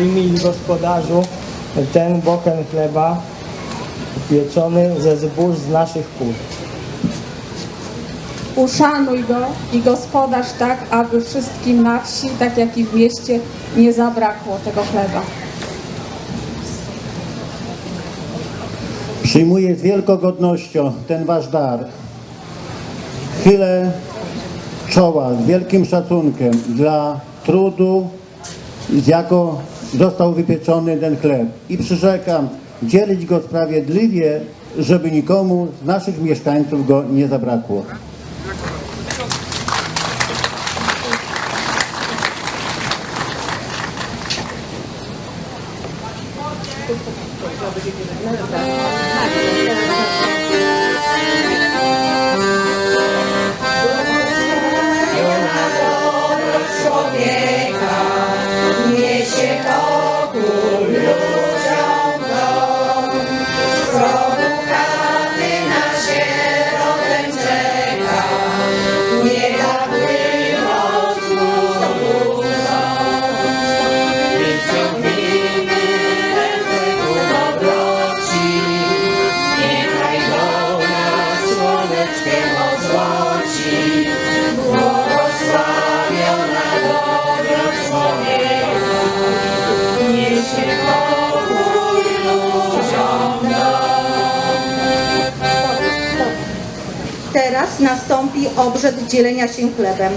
Przyjmij gospodarzu ten bochen chleba upieczony ze zbóż z naszych pól. Uszanuj go i gospodarz tak, aby wszystkim na wsi, tak jak i w mieście, nie zabrakło tego chleba. Przyjmuję z wielką godnością ten wasz dar. Chylę czoła z wielkim szacunkiem dla trudu, z jaką został wypieczony ten chleb. I przyrzekam dzielić go sprawiedliwie, żeby nikomu z naszych mieszkańców go nie zabrakło. Teraz nastąpi obrzęd dzielenia się chlebem.